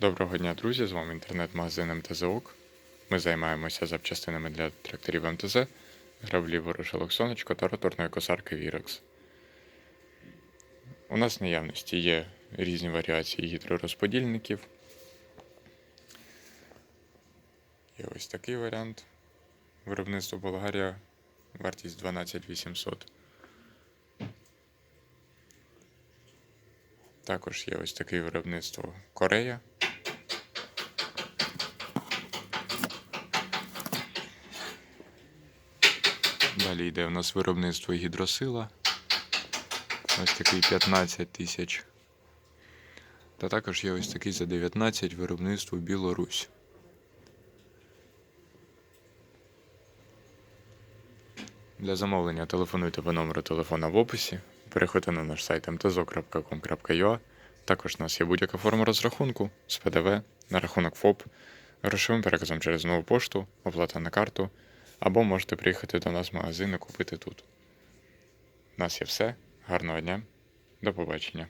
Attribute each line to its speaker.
Speaker 1: Доброго дня, друзі! З вами інтернет-магазин МТЗОК. Ми займаємося запчастинами для тракторів МТЗ, граблі ворушилок сонечко та роторної косарки Вірекс. У нас в наявності є різні варіації гідророзподільників. Є ось такий варіант. Виробництво Болгарія, вартість 12800. Також є ось таке виробництво Корея. Далі йде у нас виробництво гідросила. Ось такий 15 тисяч. Та також є ось такий за 19 виробництво Білорусь. Для замовлення телефонуйте по номеру телефона в описі. Переходьте на наш сайт mtzo.com.ua. Також у нас є будь-яка форма розрахунку з ПДВ на рахунок ФОП, грошовим переказом через нову пошту, оплата на карту, або можете приїхати до нас в магазин і купити тут. У нас є все. Гарного дня. До побачення.